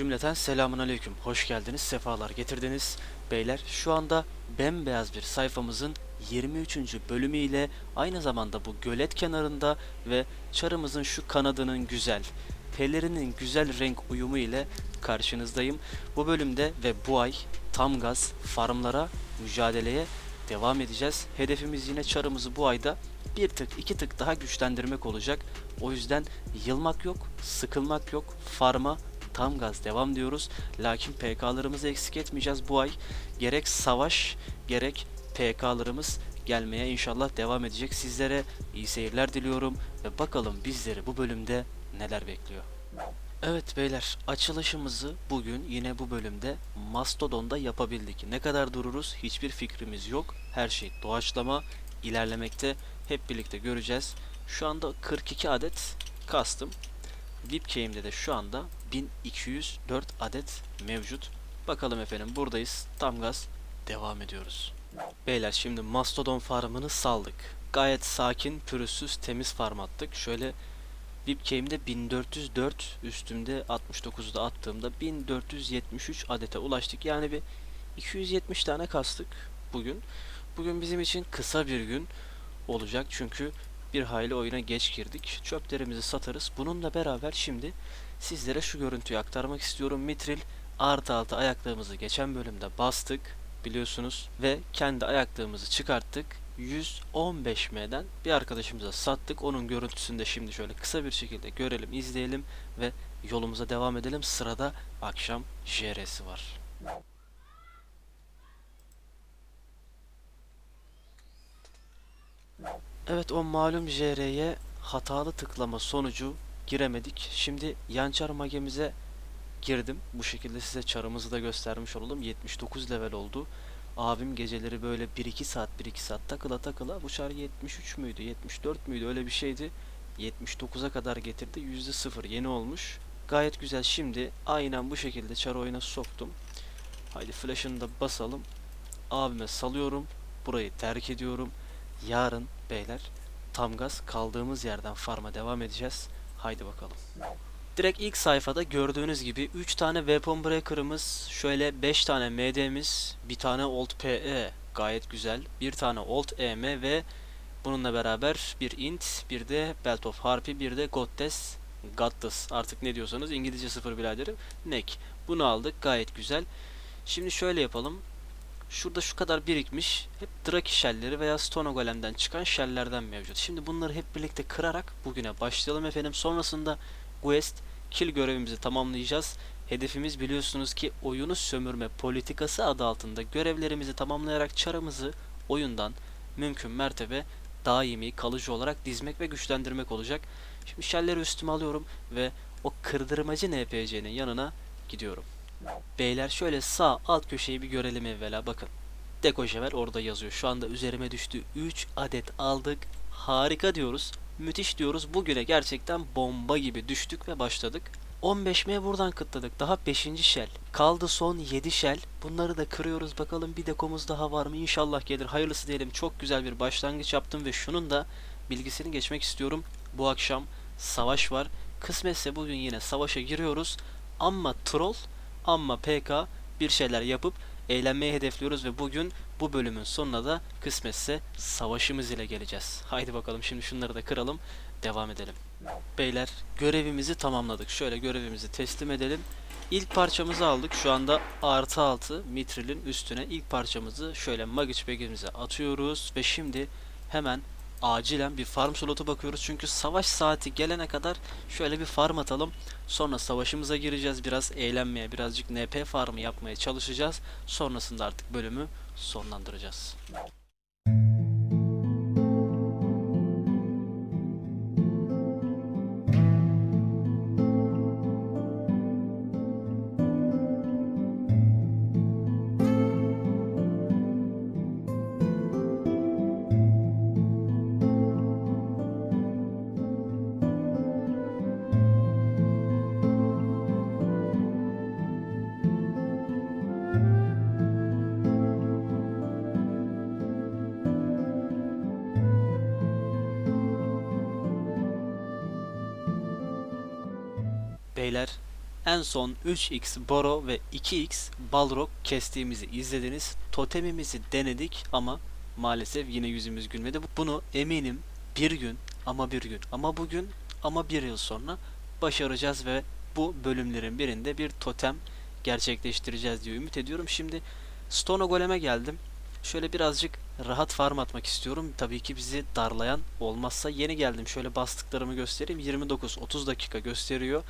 Cümleten selamun aleyküm. Hoş geldiniz, sefalar getirdiniz. Beyler şu anda bembeyaz bir sayfamızın 23. bölümü ile aynı zamanda bu gölet kenarında ve çarımızın şu kanadının güzel, pelerinin güzel renk uyumu ile karşınızdayım. Bu bölümde ve bu ay tam gaz farmlara mücadeleye devam edeceğiz. Hedefimiz yine çarımızı bu ayda bir tık iki tık daha güçlendirmek olacak. O yüzden yılmak yok, sıkılmak yok. Farma tam gaz devam diyoruz. Lakin PK'larımızı eksik etmeyeceğiz bu ay. Gerek savaş gerek PK'larımız gelmeye inşallah devam edecek. Sizlere iyi seyirler diliyorum ve bakalım bizleri bu bölümde neler bekliyor. Evet beyler açılışımızı bugün yine bu bölümde Mastodon'da yapabildik. Ne kadar dururuz hiçbir fikrimiz yok. Her şey doğaçlama ilerlemekte hep birlikte göreceğiz. Şu anda 42 adet kastım. VIP Game'de de şu anda 1204 adet mevcut. Bakalım efendim buradayız. Tam gaz devam ediyoruz. Beyler şimdi Mastodon farmını saldık. Gayet sakin, pürüzsüz, temiz farm attık. Şöyle VIP Game'de 1404 üstümde 69'da attığımda 1473 adete ulaştık. Yani bir 270 tane kastık bugün. Bugün bizim için kısa bir gün olacak çünkü bir hayli oyuna geç girdik. Çöplerimizi satarız. Bununla beraber şimdi sizlere şu görüntüyü aktarmak istiyorum. Mitril artı altı ayaklığımızı geçen bölümde bastık biliyorsunuz ve kendi ayaklığımızı çıkarttık. 115M'den bir arkadaşımıza sattık. Onun görüntüsünü de şimdi şöyle kısa bir şekilde görelim, izleyelim ve yolumuza devam edelim. Sırada akşam JR'si var. Evet o malum JR'ye hatalı tıklama sonucu giremedik. Şimdi yançar magemize girdim. Bu şekilde size çarımızı da göstermiş olalım. 79 level oldu. Abim geceleri böyle 1-2 saat 1-2 saat takıla takıla bu çar 73 müydü 74 müydü öyle bir şeydi. 79'a kadar getirdi. %0 yeni olmuş. Gayet güzel. Şimdi aynen bu şekilde çar oyuna soktum. Haydi flash'ını da basalım. Abime salıyorum. Burayı terk ediyorum. Yarın beyler tam gaz kaldığımız yerden farma devam edeceğiz. Haydi bakalım. Direkt ilk sayfada gördüğünüz gibi 3 tane Weapon Breaker'ımız, şöyle 5 tane MD'miz, bir tane Old PE gayet güzel, bir tane Old EM ve bununla beraber bir Int, bir de Belt of Harpy, bir de Goddess, Goddess artık ne diyorsanız İngilizce sıfır biraderim, Neck. Bunu aldık gayet güzel. Şimdi şöyle yapalım. Şurada şu kadar birikmiş hep Draki shellleri veya Stone Golem'den çıkan shelllerden mevcut. Şimdi bunları hep birlikte kırarak bugüne başlayalım efendim. Sonrasında Quest kill görevimizi tamamlayacağız. Hedefimiz biliyorsunuz ki oyunu sömürme politikası adı altında görevlerimizi tamamlayarak çarımızı oyundan mümkün mertebe daimi kalıcı olarak dizmek ve güçlendirmek olacak. Şimdi shellleri üstüme alıyorum ve o kırdırmacı NPC'nin yanına gidiyorum. Beyler şöyle sağ alt köşeyi bir görelim evvela bakın. Dekojever orada yazıyor. Şu anda üzerime düştü. 3 adet aldık. Harika diyoruz. Müthiş diyoruz. Bugüne gerçekten bomba gibi düştük ve başladık. 15M buradan kıtladık. Daha 5. shell. Kaldı son 7 shell. Bunları da kırıyoruz. Bakalım bir dekomuz daha var mı? İnşallah gelir. Hayırlısı diyelim. Çok güzel bir başlangıç yaptım ve şunun da bilgisini geçmek istiyorum. Bu akşam savaş var. Kısmetse bugün yine savaşa giriyoruz. Ama troll ama PK bir şeyler yapıp eğlenmeyi hedefliyoruz ve bugün bu bölümün sonuna da kısmetse savaşımız ile geleceğiz. Haydi bakalım şimdi şunları da kıralım devam edelim. Beyler görevimizi tamamladık. Şöyle görevimizi teslim edelim. İlk parçamızı aldık. Şu anda artı altı mitrilin üstüne ilk parçamızı şöyle magic bag'imize atıyoruz ve şimdi hemen acilen bir farm slotu bakıyoruz. Çünkü savaş saati gelene kadar şöyle bir farm atalım. Sonra savaşımıza gireceğiz. Biraz eğlenmeye, birazcık NP farmı yapmaya çalışacağız. Sonrasında artık bölümü sonlandıracağız. Son 3x Boro ve 2x Balrog kestiğimizi izlediniz. Totemimizi denedik ama maalesef yine yüzümüz gülmedi. Bunu eminim bir gün ama bir gün ama bugün ama bir yıl sonra başaracağız ve bu bölümlerin birinde bir totem gerçekleştireceğiz diye ümit ediyorum. Şimdi Stone Golem'e geldim. Şöyle birazcık rahat farm atmak istiyorum. Tabii ki bizi darlayan olmazsa yeni geldim. Şöyle bastıklarımı göstereyim. 29-30 dakika gösteriyor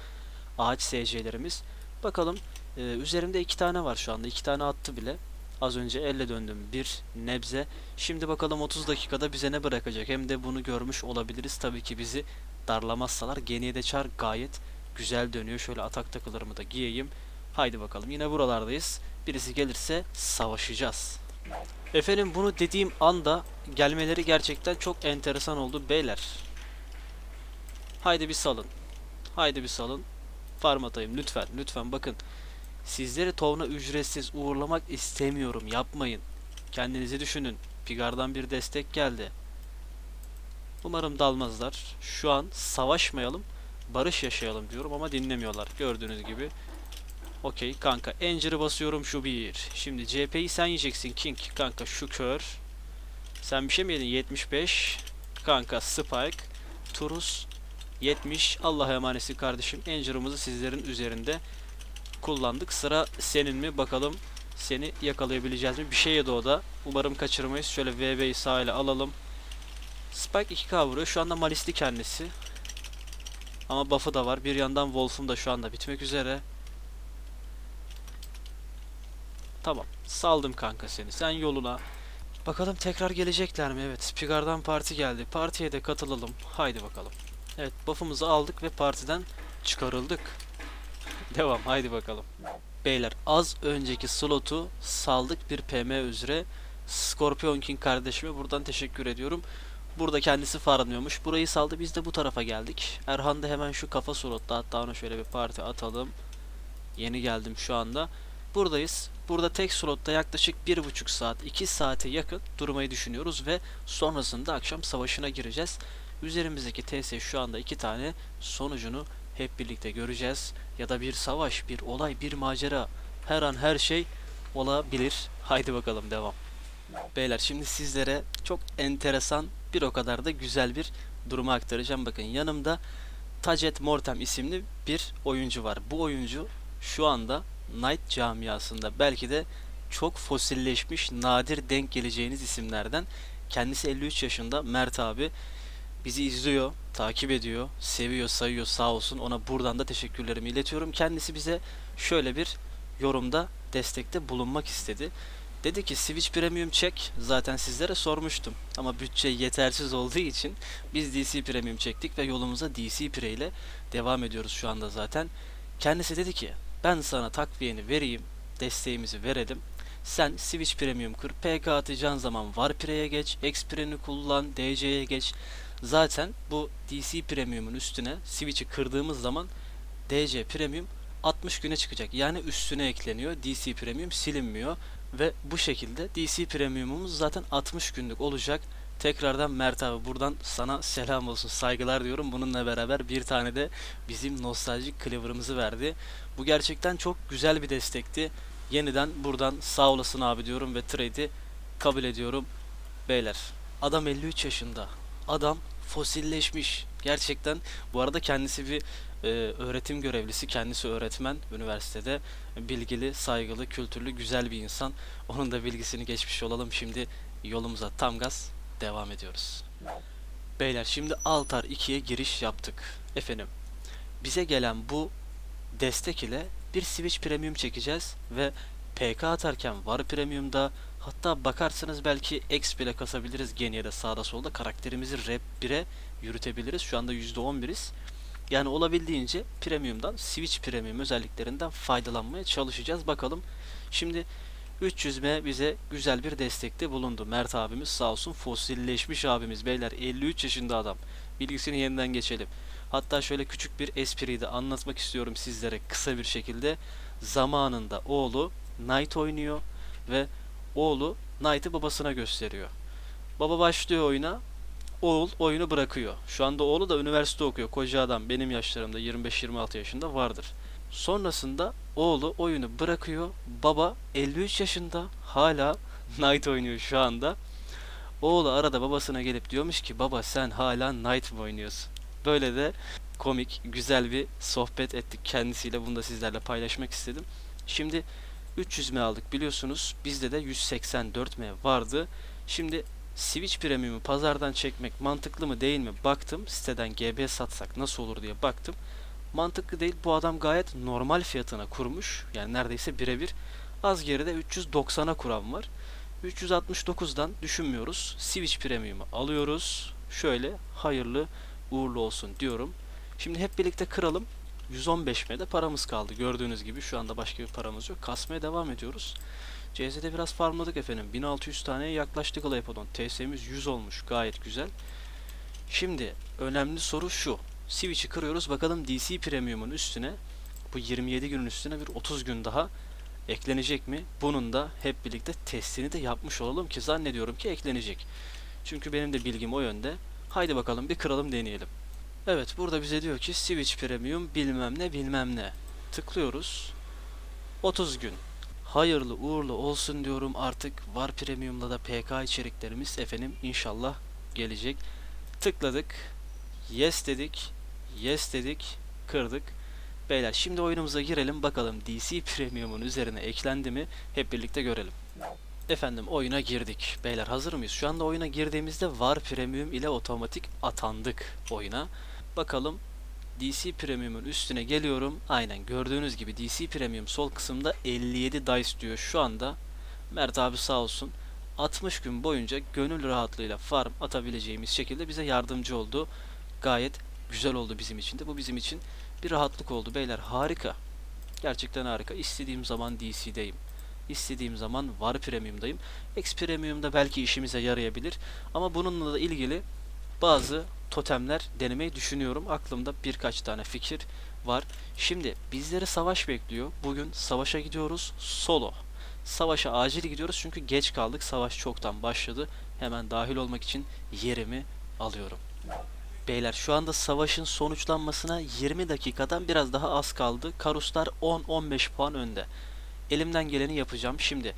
ağaç SC'lerimiz. Bakalım e, üzerimde iki tane var şu anda. iki tane attı bile. Az önce elle döndüm bir nebze. Şimdi bakalım 30 dakikada bize ne bırakacak. Hem de bunu görmüş olabiliriz. Tabii ki bizi darlamazsalar. Geniye de çar gayet güzel dönüyor. Şöyle atak takılarımı da giyeyim. Haydi bakalım yine buralardayız. Birisi gelirse savaşacağız. Efendim bunu dediğim anda gelmeleri gerçekten çok enteresan oldu beyler. Haydi bir salın. Haydi bir salın. Farm atayım lütfen lütfen bakın. Sizleri Tovna ücretsiz uğurlamak istemiyorum yapmayın. Kendinizi düşünün. Pigar'dan bir destek geldi. Umarım dalmazlar. Şu an savaşmayalım, barış yaşayalım diyorum ama dinlemiyorlar. Gördüğünüz gibi. Okey kanka. Enger'ı basıyorum şu bir. Şimdi CP'yi sen yiyeceksin King. Kanka şu kör. Sen bir şey mi yedin? 75. Kanka Spike. Turus. 70. Allah'a emanetsin kardeşim. Enger'ımızı sizlerin üzerinde kullandık. Sıra senin mi? Bakalım seni yakalayabileceğiz mi? Bir şey yedi o da. Umarım kaçırmayız. Şöyle VB'yi sağ ile alalım. Spike 2K vuruyor. Şu anda Malisli kendisi. Ama buff'ı da var. Bir yandan Wolf'um da şu anda bitmek üzere. Tamam. Saldım kanka seni. Sen yoluna. Bakalım tekrar gelecekler mi? Evet. Spigar'dan parti geldi. Partiye de katılalım. Haydi bakalım. Evet. Buff'ımızı aldık ve partiden çıkarıldık. Devam. Haydi bakalım. Beyler az önceki slotu saldık bir PM üzere. Scorpion King kardeşime buradan teşekkür ediyorum. Burada kendisi farmlıyormuş. Burayı saldı biz de bu tarafa geldik. Erhan da hemen şu kafa slotta hatta ona şöyle bir parti atalım. Yeni geldim şu anda. Buradayız. Burada tek slotta yaklaşık 1,5 saat 2 saate yakın durmayı düşünüyoruz ve sonrasında akşam savaşına gireceğiz. Üzerimizdeki TS şu anda iki tane sonucunu hep birlikte göreceğiz. Ya da bir savaş, bir olay, bir macera her an her şey olabilir. Haydi bakalım devam. Beyler şimdi sizlere çok enteresan bir o kadar da güzel bir durumu aktaracağım. Bakın yanımda Tajet Mortem isimli bir oyuncu var. Bu oyuncu şu anda Knight camiasında belki de çok fosilleşmiş, nadir denk geleceğiniz isimlerden. Kendisi 53 yaşında Mert abi. Bizi izliyor, takip ediyor, seviyor, sayıyor sağ olsun. Ona buradan da teşekkürlerimi iletiyorum. Kendisi bize şöyle bir yorumda destekte bulunmak istedi. Dedi ki Switch Premium çek. Zaten sizlere sormuştum. Ama bütçe yetersiz olduğu için biz DC Premium çektik ve yolumuza DC Pre ile devam ediyoruz şu anda zaten. Kendisi dedi ki ben sana takviyeni vereyim, desteğimizi verelim. Sen Switch Premium kır, PK atacağın zaman Var Pre'ye geç, Xpre'ni kullan, DC'ye geç. Zaten bu DC Premium'un üstüne Switch'i kırdığımız zaman DC Premium 60 güne çıkacak. Yani üstüne ekleniyor. DC Premium silinmiyor. Ve bu şekilde DC Premium'umuz zaten 60 günlük olacak. Tekrardan Mert abi buradan sana selam olsun saygılar diyorum. Bununla beraber bir tane de bizim nostaljik cleaver'ımızı verdi. Bu gerçekten çok güzel bir destekti. Yeniden buradan sağ olasın abi diyorum ve trade'i kabul ediyorum. Beyler adam 53 yaşında. Adam fosilleşmiş. Gerçekten bu arada kendisi bir e, öğretim görevlisi, kendisi öğretmen üniversitede. Bilgili, saygılı, kültürlü, güzel bir insan. Onun da bilgisini geçmiş olalım. Şimdi yolumuza tam gaz devam ediyoruz. Beyler şimdi Altar 2'ye giriş yaptık. Efendim bize gelen bu destek ile bir Switch Premium çekeceğiz ve PK atarken var Premium'da hatta bakarsanız belki X bile kasabiliriz Genia'da sağda solda karakterimizi Rap 1'e yürütebiliriz. Şu anda %11'iz. Yani olabildiğince Premium'dan Switch Premium özelliklerinden faydalanmaya çalışacağız. Bakalım şimdi 300M bize güzel bir destekte bulundu. Mert abimiz sağ olsun fosilleşmiş abimiz beyler 53 yaşında adam. Bilgisini yeniden geçelim. Hatta şöyle küçük bir espriyi de anlatmak istiyorum sizlere kısa bir şekilde. Zamanında oğlu Knight oynuyor ve oğlu Knight'ı babasına gösteriyor. Baba başlıyor oyuna. Oğul oyunu bırakıyor. Şu anda oğlu da üniversite okuyor. Koca adam benim yaşlarımda 25-26 yaşında vardır. Sonrasında oğlu oyunu bırakıyor. Baba 53 yaşında hala Knight oynuyor şu anda. Oğlu arada babasına gelip diyormuş ki baba sen hala Knight mı oynuyorsun? Böyle de komik, güzel bir sohbet ettik kendisiyle. Bunu da sizlerle paylaşmak istedim. Şimdi 300 M aldık biliyorsunuz. Bizde de 184 M vardı. Şimdi Switch Premium'u pazardan çekmek mantıklı mı değil mi baktım. Siteden GB satsak nasıl olur diye baktım. Mantıklı değil. Bu adam gayet normal fiyatına kurmuş. Yani neredeyse birebir. Az geride 390'a kuran var. 369'dan düşünmüyoruz. Switch Premium'u alıyoruz. Şöyle hayırlı uğurlu olsun diyorum. Şimdi hep birlikte kıralım. 115 de paramız kaldı. Gördüğünüz gibi şu anda başka bir paramız yok. Kasmaya devam ediyoruz. CZ'de biraz farmladık efendim. 1600 taneye yaklaştık Glypodon. TS'miz 100 olmuş. Gayet güzel. Şimdi önemli soru şu. Switch'i kırıyoruz. Bakalım DC Premium'un üstüne bu 27 günün üstüne bir 30 gün daha eklenecek mi? Bunun da hep birlikte testini de yapmış olalım ki zannediyorum ki eklenecek. Çünkü benim de bilgim o yönde. Haydi bakalım bir kıralım deneyelim. Evet burada bize diyor ki Switch Premium bilmem ne bilmem ne. Tıklıyoruz. 30 gün. Hayırlı uğurlu olsun diyorum artık var Premium'da da PK içeriklerimiz efendim inşallah gelecek. Tıkladık. Yes dedik. Yes dedik. Kırdık. Beyler şimdi oyunumuza girelim bakalım DC Premium'un üzerine eklendi mi hep birlikte görelim. Efendim oyuna girdik. Beyler hazır mıyız? Şu anda oyuna girdiğimizde var Premium ile otomatik atandık oyuna. Bakalım DC Premium'un üstüne geliyorum. Aynen gördüğünüz gibi DC Premium sol kısımda 57 dice diyor şu anda. Mert abi sağ olsun. 60 gün boyunca gönül rahatlığıyla farm atabileceğimiz şekilde bize yardımcı oldu. Gayet güzel oldu bizim için de. Bu bizim için bir rahatlık oldu beyler. Harika. Gerçekten harika. İstediğim zaman DC'deyim. İstediğim zaman var premium'dayım. X premium'da belki işimize yarayabilir. Ama bununla da ilgili bazı totemler denemeyi düşünüyorum. Aklımda birkaç tane fikir var. Şimdi bizleri savaş bekliyor. Bugün savaşa gidiyoruz solo. Savaşa acil gidiyoruz çünkü geç kaldık. Savaş çoktan başladı. Hemen dahil olmak için yerimi alıyorum. Beyler şu anda savaşın sonuçlanmasına 20 dakikadan biraz daha az kaldı. Karuslar 10-15 puan önde. Elimden geleni yapacağım. Şimdi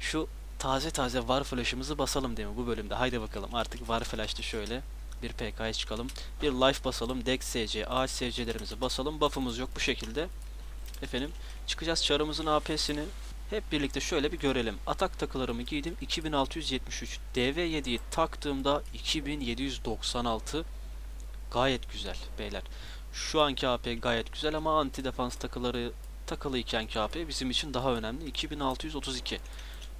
şu taze taze var flash'ımızı basalım değil mi bu bölümde? Haydi bakalım artık var flash'ta şöyle bir PK'ya çıkalım. Bir life basalım. Dex SC, ağaç SC'lerimizi basalım. Buff'ımız yok bu şekilde. Efendim çıkacağız çarımızın AP'sini. Hep birlikte şöyle bir görelim. Atak takılarımı giydim 2673. DV7'yi taktığımda 2796. Gayet güzel beyler. Şu anki AP gayet güzel ama anti defans takıları takılı ikenki AP bizim için daha önemli. 2632.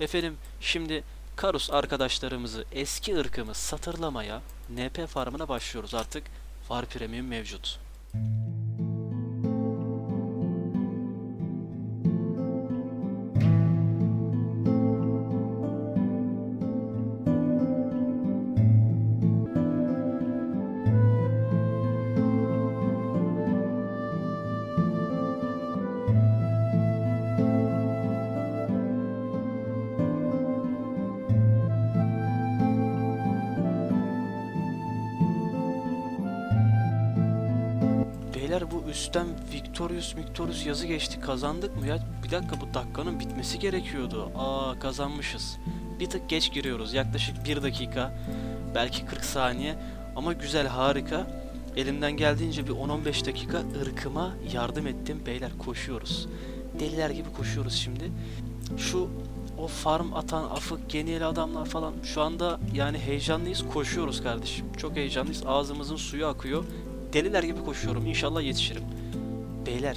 Efendim şimdi Karus arkadaşlarımızı eski ırkımız satırlamaya NP farmına başlıyoruz artık. Var Premium mevcut. Beyler bu üstten Victorious Victorious yazı geçti. Kazandık mı ya? Bir dakika bu dakikanın bitmesi gerekiyordu. Aa kazanmışız. Bir tık geç giriyoruz. Yaklaşık 1 dakika. Belki 40 saniye. Ama güzel harika. Elimden geldiğince bir 10-15 dakika ırkıma yardım ettim. Beyler koşuyoruz. Deliler gibi koşuyoruz şimdi. Şu o farm atan afık geniyeli adamlar falan şu anda yani heyecanlıyız koşuyoruz kardeşim. Çok heyecanlıyız. Ağzımızın suyu akıyor. Deliler gibi koşuyorum. İnşallah yetişirim. Beyler,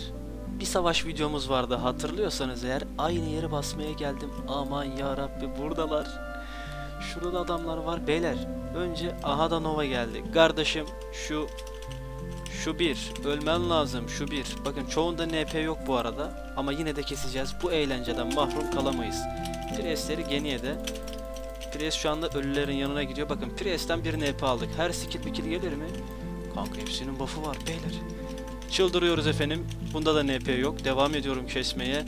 bir savaş videomuz vardı hatırlıyorsanız eğer aynı yere basmaya geldim. Aman ya Rabbi buradalar. Şurada da adamlar var. Beyler, önce aha da Nova geldi. Kardeşim şu şu bir. Ölmen lazım şu bir. Bakın çoğunda NP yok bu arada. Ama yine de keseceğiz. Bu eğlenceden mahrum kalamayız. Priestleri geniye de. Priest şu anda ölülerin yanına gidiyor. Bakın Priest'ten bir NP aldık. Her skill bir kill gelir mi? Kanka hepsinin buff'ı var beyler. Çıldırıyoruz efendim. Bunda da NP yok. Devam ediyorum kesmeye.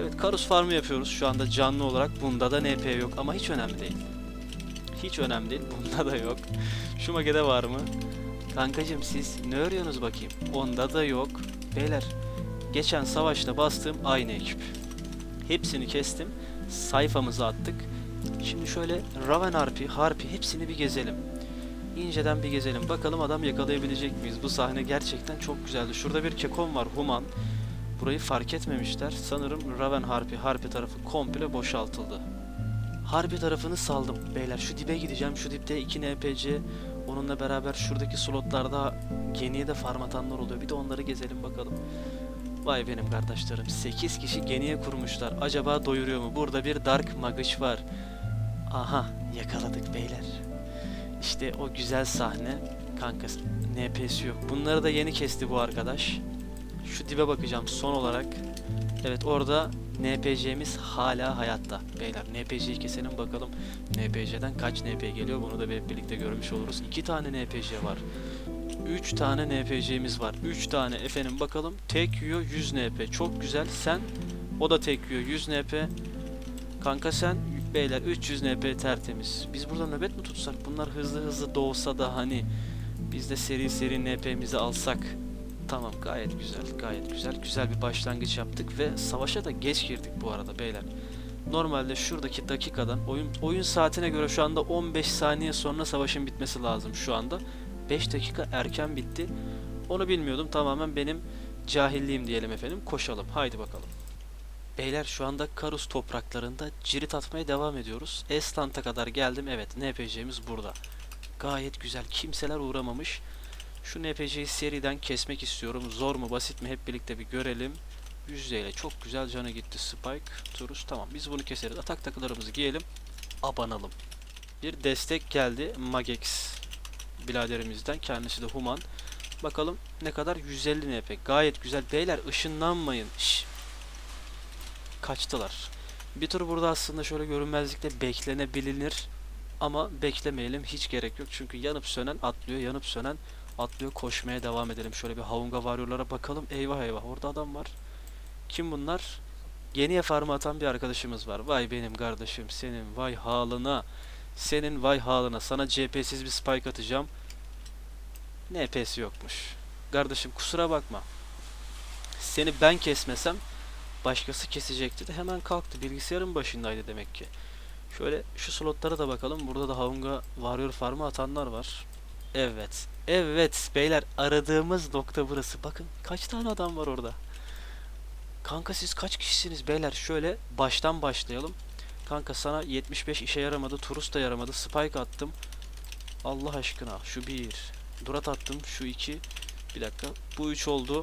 Evet Karus farmı yapıyoruz şu anda canlı olarak. Bunda da NP yok ama hiç önemli değil. Hiç önemli değil. Bunda da yok. Şu magede var mı? Kankacım siz ne örüyorsunuz bakayım? Onda da yok. Beyler geçen savaşta bastığım aynı ekip. Hepsini kestim. Sayfamıza attık. Şimdi şöyle Raven Harpi, Harpi hepsini bir gezelim. İnceden bir gezelim. Bakalım adam yakalayabilecek miyiz? Bu sahne gerçekten çok güzeldi. Şurada bir kekon var, Human. Burayı fark etmemişler. Sanırım Raven Harpi, Harpi tarafı komple boşaltıldı. Harbi tarafını saldım. Beyler şu dibe gideceğim. Şu dipte 2 NPC. Onunla beraber şuradaki slotlarda geniye de farm atanlar oluyor. Bir de onları gezelim bakalım. Vay benim kardeşlerim. 8 kişi geniye kurmuşlar. Acaba doyuruyor mu? Burada bir Dark Magic var. Aha yakaladık beyler. İşte o güzel sahne. Kanka NP'si yok. Bunları da yeni kesti bu arkadaş. Şu dibe bakacağım son olarak. Evet orada NPC'miz hala hayatta. Beyler NPC'yi keselim bakalım. NPC'den kaç NP geliyor bunu da hep birlikte görmüş oluruz. 2 tane NPC var. 3 tane NPC'miz var. 3 tane efendim bakalım. Tek yiyor 100 NP. Çok güzel. Sen o da tek yiyor 100 NP. Kanka sen beyler 300 NP tertemiz. Biz burada nöbet mi tutsak? Bunlar hızlı hızlı doğsa da hani biz de seri seri NP'mizi alsak. Tamam gayet güzel gayet güzel. Güzel bir başlangıç yaptık ve savaşa da geç girdik bu arada beyler. Normalde şuradaki dakikadan oyun oyun saatine göre şu anda 15 saniye sonra savaşın bitmesi lazım şu anda. 5 dakika erken bitti. Onu bilmiyordum. Tamamen benim cahilliğim diyelim efendim. Koşalım. Haydi bakalım. Beyler şu anda Karus topraklarında cirit atmaya devam ediyoruz. Estant'a kadar geldim. Evet NPC'miz burada. Gayet güzel. Kimseler uğramamış. Şu NPC'yi seriden kesmek istiyorum. Zor mu basit mi hep birlikte bir görelim. Yüzdeyle çok güzel canı gitti Spike. Turus tamam biz bunu keseriz. Atak takılarımızı giyelim. Abanalım. Bir destek geldi Magex biraderimizden. Kendisi de Human. Bakalım ne kadar 150 NP. Gayet güzel. Beyler ışınlanmayın. Şş. Kaçtılar. Bir tur burada aslında şöyle görünmezlikte beklenebilir. Ama beklemeyelim. Hiç gerek yok. Çünkü yanıp sönen atlıyor. Yanıp sönen atlıyor. Koşmaya devam edelim. Şöyle bir Havunga varyorlara bakalım. Eyvah eyvah. Orada adam var. Kim bunlar? Yeniye farmı atan bir arkadaşımız var. Vay benim kardeşim senin vay halına. Senin vay halına. Sana CP'siz bir spike atacağım. NP'si yokmuş. Kardeşim kusura bakma. Seni ben kesmesem başkası kesecekti de hemen kalktı. Bilgisayarın başındaydı demek ki. Şöyle şu slotlara da bakalım. Burada da Havunga Warrior farmı atanlar var. Evet. Evet beyler aradığımız nokta burası. Bakın kaç tane adam var orada. Kanka siz kaç kişisiniz beyler? Şöyle baştan başlayalım. Kanka sana 75 işe yaramadı. Turus da yaramadı. Spike attım. Allah aşkına şu bir. Durat attım. Şu iki. Bir dakika. Bu üç oldu.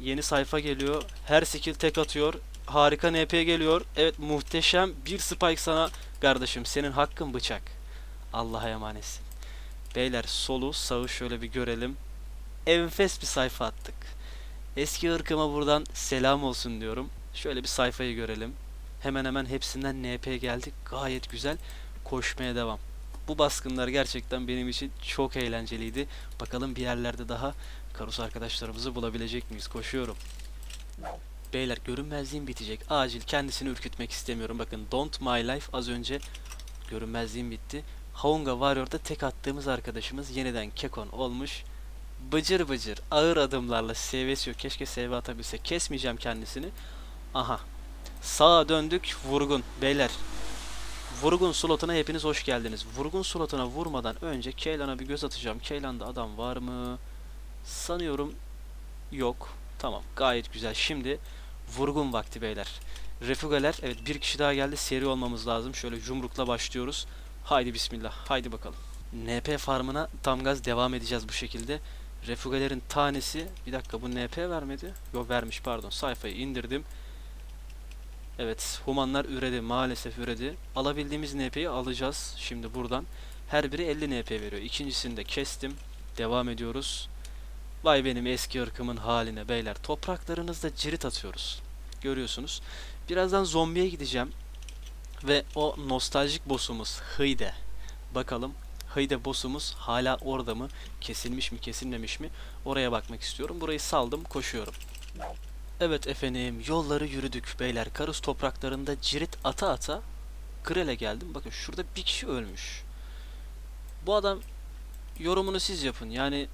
Yeni sayfa geliyor. Her skill tek atıyor. Harika NP geliyor. Evet muhteşem. Bir spike sana kardeşim. Senin hakkın bıçak. Allah'a emanetsin. Beyler solu sağı şöyle bir görelim. Enfes bir sayfa attık. Eski ırkıma buradan selam olsun diyorum. Şöyle bir sayfayı görelim. Hemen hemen hepsinden NP geldi. Gayet güzel. Koşmaya devam. Bu baskınlar gerçekten benim için çok eğlenceliydi. Bakalım bir yerlerde daha Karus arkadaşlarımızı bulabilecek miyiz? Koşuyorum. Beyler görünmezliğim bitecek. Acil kendisini ürkütmek istemiyorum. Bakın Don't My Life az önce görünmezliğim bitti. Haunga Warrior'da tek attığımız arkadaşımız yeniden Kekon olmuş. Bıcır bıcır ağır adımlarla seviyesi yok. Keşke seviye atabilse. Kesmeyeceğim kendisini. Aha. Sağa döndük. Vurgun. Beyler. Vurgun slotuna hepiniz hoş geldiniz. Vurgun slotuna vurmadan önce Keylan'a bir göz atacağım. Keylan'da adam var mı? Sanıyorum yok. Tamam. Gayet güzel. Şimdi vurgun vakti beyler. Refugeler. Evet bir kişi daha geldi. Seri olmamız lazım. Şöyle yumrukla başlıyoruz. Haydi bismillah. Haydi bakalım. NP farmına tam gaz devam edeceğiz bu şekilde. Refugelerin tanesi bir dakika bu NP vermedi. Yo vermiş pardon. Sayfayı indirdim. Evet, humanlar üredi. Maalesef üredi. Alabildiğimiz NP'yi alacağız şimdi buradan. Her biri 50 NP veriyor. İkincisini de kestim. Devam ediyoruz. Vay benim eski ırkımın haline beyler. Topraklarınızda cirit atıyoruz. Görüyorsunuz. Birazdan zombiye gideceğim. Ve o nostaljik boss'umuz Hıyde. Bakalım Hıyde boss'umuz hala orada mı? Kesilmiş mi kesilmemiş mi? Oraya bakmak istiyorum. Burayı saldım koşuyorum. Evet efendim yolları yürüdük beyler. Karus topraklarında cirit ata ata Grel'e geldim. Bakın şurada bir kişi ölmüş. Bu adam yorumunu siz yapın. Yani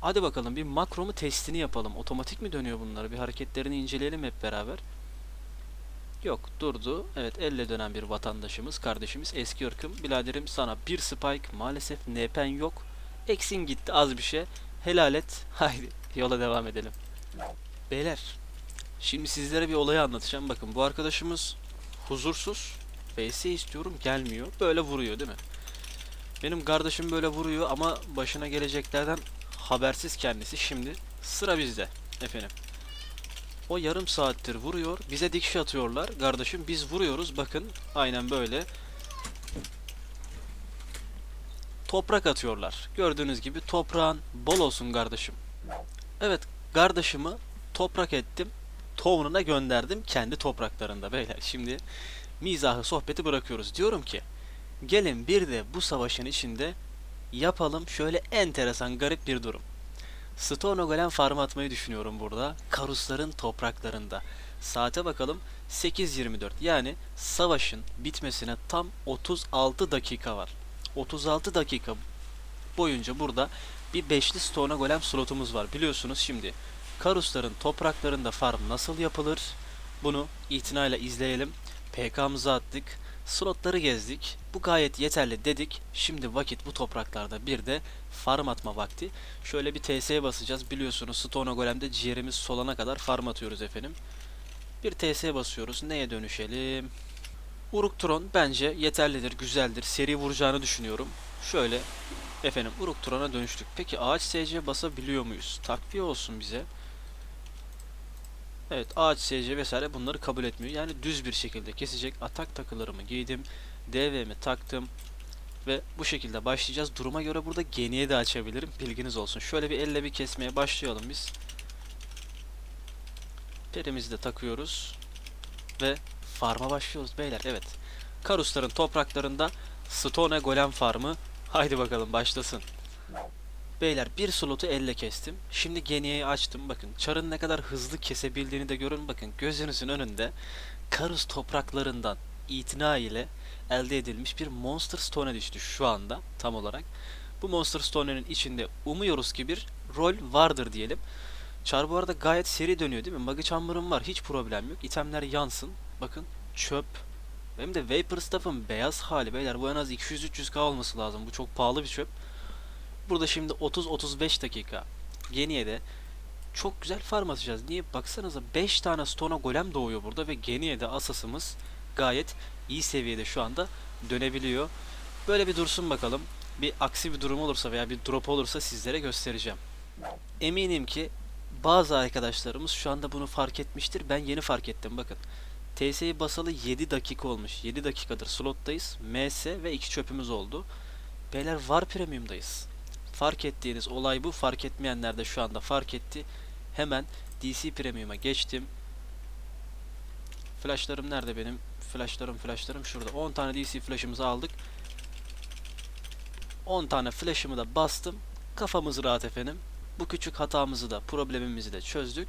Hadi bakalım bir makromu testini yapalım. Otomatik mi dönüyor bunları? Bir hareketlerini inceleyelim hep beraber. Yok durdu. Evet elle dönen bir vatandaşımız, kardeşimiz eski ırkım. Biladerim sana bir spike maalesef NP'n yok. Eksin gitti az bir şey. Helal et. Haydi yola devam edelim. Beyler şimdi sizlere bir olayı anlatacağım. Bakın bu arkadaşımız huzursuz. VS istiyorum gelmiyor. Böyle vuruyor değil mi? Benim kardeşim böyle vuruyor ama başına geleceklerden habersiz kendisi. Şimdi sıra bizde efendim. O yarım saattir vuruyor. Bize dikişi atıyorlar. Kardeşim biz vuruyoruz. Bakın aynen böyle. Toprak atıyorlar. Gördüğünüz gibi toprağın bol olsun kardeşim. Evet kardeşimi toprak ettim. Town'una gönderdim kendi topraklarında beyler. Şimdi mizahı sohbeti bırakıyoruz. Diyorum ki gelin bir de bu savaşın içinde yapalım şöyle enteresan garip bir durum. Stone Golem farm atmayı düşünüyorum burada. Karusların topraklarında. Saate bakalım 8.24 yani savaşın bitmesine tam 36 dakika var. 36 dakika boyunca burada bir beşli Stone Golem slotumuz var. Biliyorsunuz şimdi Karusların topraklarında farm nasıl yapılır? Bunu itinayla izleyelim. PK'mızı attık. Slotları gezdik. Bu gayet yeterli dedik. Şimdi vakit bu topraklarda bir de farm atma vakti. Şöyle bir TS'ye basacağız. Biliyorsunuz Stone Golem'de ciğerimiz solana kadar farm atıyoruz efendim. Bir TS basıyoruz. Neye dönüşelim? Uruk-Tron bence yeterlidir, güzeldir. Seri vuracağını düşünüyorum. Şöyle efendim Uruk-Tron'a dönüştük. Peki ağaç SC basabiliyor muyuz? Takviye olsun bize. Evet ağaç SC vesaire bunları kabul etmiyor. Yani düz bir şekilde kesecek atak takılarımı giydim. DV'mi taktım. Ve bu şekilde başlayacağız. Duruma göre burada geniye de açabilirim. Bilginiz olsun. Şöyle bir elle bir kesmeye başlayalım biz. Perimizi de takıyoruz. Ve farma başlıyoruz beyler. Evet. Karusların topraklarında Stone Golem farmı. Haydi bakalım başlasın. Beyler bir slotu elle kestim. Şimdi geniyeyi açtım. Bakın çarın ne kadar hızlı kesebildiğini de görün. Bakın gözünüzün önünde Karus topraklarından itina ile elde edilmiş bir Monster Stone'e düştü şu anda tam olarak. Bu Monster Stone'nin içinde umuyoruz ki bir rol vardır diyelim. Çar bu arada gayet seri dönüyor değil mi? Magi Chamber'ım var hiç problem yok. İtemler yansın. Bakın çöp. Benim de Vapor Stuff'ın beyaz hali beyler. Bu en az 200-300k olması lazım. Bu çok pahalı bir çöp. Burada şimdi 30-35 dakika. Geniye de çok güzel farm atacağız. Niye? Baksanıza 5 tane Stone Golem doğuyor burada ve Geniye de asasımız gayet iyi seviyede şu anda dönebiliyor. Böyle bir dursun bakalım. Bir aksi bir durum olursa veya bir drop olursa sizlere göstereceğim. Eminim ki bazı arkadaşlarımız şu anda bunu fark etmiştir. Ben yeni fark ettim bakın. TS'yi basalı 7 dakika olmuş. 7 dakikadır slottayız. MS ve 2 çöpümüz oldu. Beyler var premiumdayız. Fark ettiğiniz olay bu. Fark etmeyenler de şu anda fark etti. Hemen DC Premium'a geçtim. Flashlarım nerede benim? Flashlarım flashlarım şurada. 10 tane DC flash'ımızı aldık. 10 tane flash'ımı da bastım. Kafamız rahat efendim. Bu küçük hatamızı da problemimizi de çözdük.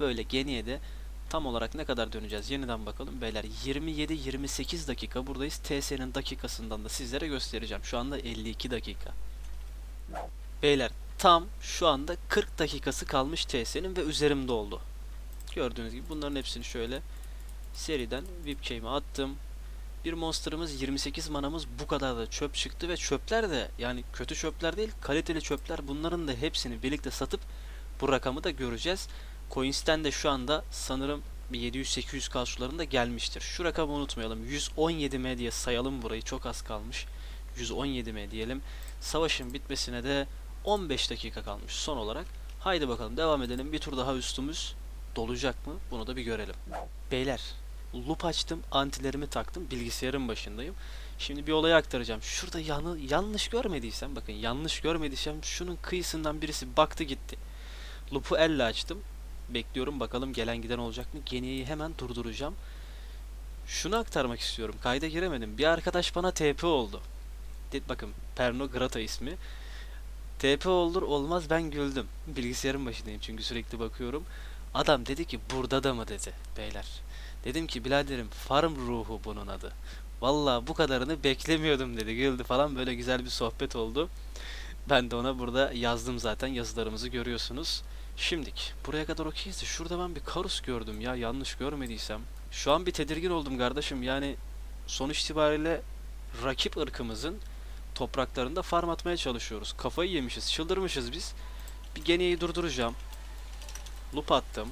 Böyle geniye de tam olarak ne kadar döneceğiz yeniden bakalım. Beyler 27-28 dakika buradayız. TS'nin dakikasından da sizlere göstereceğim. Şu anda 52 dakika. Beyler tam şu anda 40 dakikası kalmış TS'nin ve üzerimde oldu. Gördüğünüz gibi bunların hepsini şöyle seriden VIP key'ime attım. Bir monsterımız 28 manamız bu kadar da çöp çıktı ve çöpler de yani kötü çöpler değil kaliteli çöpler bunların da hepsini birlikte satıp bu rakamı da göreceğiz. Coins'ten de şu anda sanırım bir 700-800k sularında gelmiştir. Şu rakamı unutmayalım. 117 M diye sayalım burayı. Çok az kalmış. 117 M diyelim. Savaşın bitmesine de 15 dakika kalmış son olarak. Haydi bakalım devam edelim. Bir tur daha üstümüz dolacak mı? Bunu da bir görelim. Beyler loop açtım. Antilerimi taktım. Bilgisayarın başındayım. Şimdi bir olayı aktaracağım. Şurada yanı, yanlış görmediysem bakın yanlış görmediysem şunun kıyısından birisi baktı gitti. Loop'u elle açtım. Bekliyorum bakalım gelen giden olacak mı? Geniyeyi hemen durduracağım. Şunu aktarmak istiyorum. Kayda giremedim. Bir arkadaş bana TP oldu. Bakın Perno Grata ismi. TP olur olmaz ben güldüm. Bilgisayarın başındayım çünkü sürekli bakıyorum. Adam dedi ki burada da mı dedi beyler. Dedim ki biraderim farm ruhu bunun adı. Valla bu kadarını beklemiyordum dedi. Güldü falan böyle güzel bir sohbet oldu. Ben de ona burada yazdım zaten yazılarımızı görüyorsunuz. Şimdik buraya kadar okeyiz de şurada ben bir Karus gördüm ya yanlış görmediysem. Şu an bir tedirgin oldum kardeşim yani sonuç itibariyle rakip ırkımızın topraklarında farm atmaya çalışıyoruz. Kafayı yemişiz çıldırmışız biz. Bir geneyi durduracağım. Loop attım.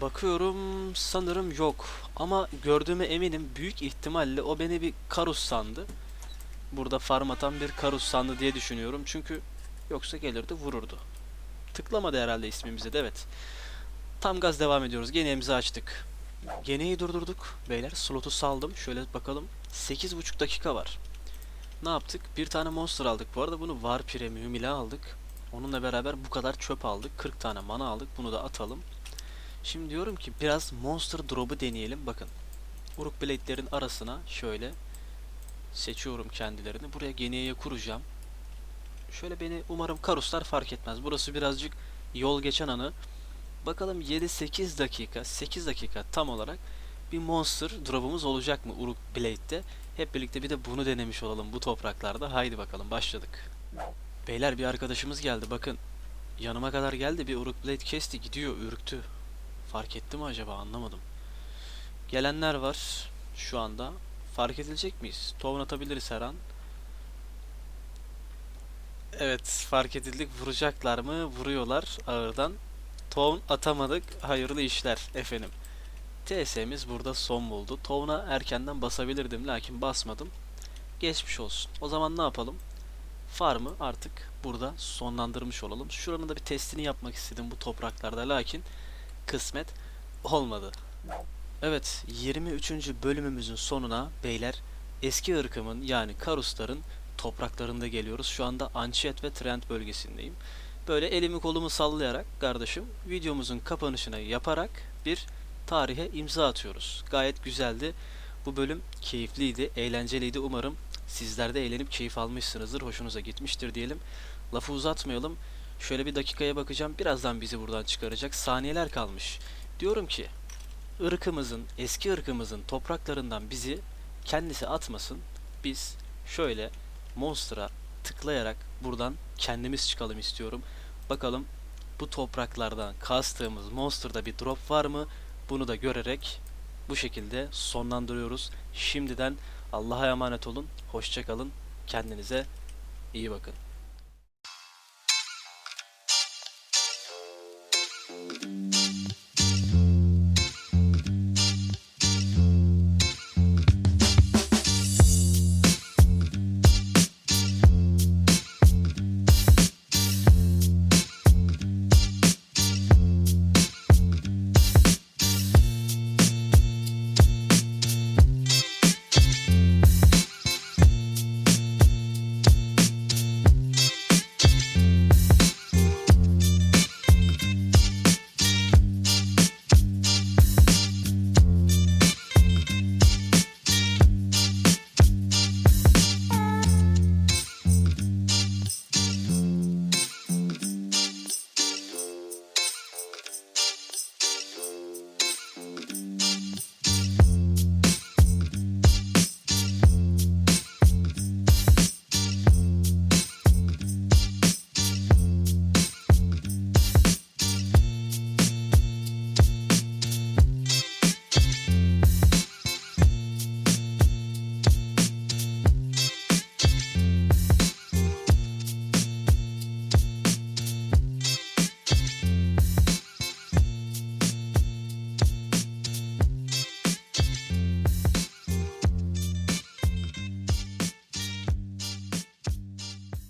Bakıyorum sanırım yok. Ama gördüğüme eminim büyük ihtimalle o beni bir Karus sandı. Burada farm atan bir Karus sandı diye düşünüyorum. Çünkü yoksa gelirdi vururdu. Tıklamadı herhalde ismimize de evet. Tam gaz devam ediyoruz. Geneyimizi açtık. Geneyi durdurduk. Beyler slotu saldım. Şöyle bakalım. 8,5 dakika var. Ne yaptık? Bir tane monster aldık. Bu arada bunu var premium ile aldık. Onunla beraber bu kadar çöp aldık. 40 tane mana aldık. Bunu da atalım. Şimdi diyorum ki biraz monster drop'u deneyelim. Bakın. Uruk Blade'lerin arasına şöyle seçiyorum kendilerini. Buraya geneye kuracağım. Şöyle beni umarım karuslar fark etmez. Burası birazcık yol geçen anı. Bakalım 7-8 dakika, 8 dakika tam olarak bir monster drop'umuz olacak mı Uruk Blade'de? Hep birlikte bir de bunu denemiş olalım bu topraklarda. Haydi bakalım başladık. Beyler bir arkadaşımız geldi bakın. Yanıma kadar geldi bir Uruk Blade kesti gidiyor ürktü. Fark etti mi acaba anlamadım. Gelenler var şu anda. Fark edilecek miyiz? Town atabiliriz her an. Evet fark edildik. Vuracaklar mı? Vuruyorlar ağırdan. Town atamadık. Hayırlı işler efendim. TS'miz burada son buldu. Town'a erkenden basabilirdim lakin basmadım. Geçmiş olsun. O zaman ne yapalım? Farmı artık burada sonlandırmış olalım. Şuranın da bir testini yapmak istedim bu topraklarda lakin kısmet olmadı. Evet 23. bölümümüzün sonuna beyler eski ırkımın yani Karusların topraklarında geliyoruz. Şu anda Ançet ve Trent bölgesindeyim. Böyle elimi kolumu sallayarak kardeşim videomuzun kapanışına yaparak bir tarihe imza atıyoruz. Gayet güzeldi. Bu bölüm keyifliydi, eğlenceliydi. Umarım sizler de eğlenip keyif almışsınızdır. Hoşunuza gitmiştir diyelim. Lafı uzatmayalım. Şöyle bir dakikaya bakacağım. Birazdan bizi buradan çıkaracak. Saniyeler kalmış. Diyorum ki ırkımızın, eski ırkımızın topraklarından bizi kendisi atmasın. Biz şöyle Monster'a tıklayarak buradan kendimiz çıkalım istiyorum. Bakalım bu topraklardan kastığımız Monster'da bir drop var mı? Bunu da görerek bu şekilde sonlandırıyoruz. Şimdiden Allah'a emanet olun. Hoşçakalın. Kendinize iyi bakın.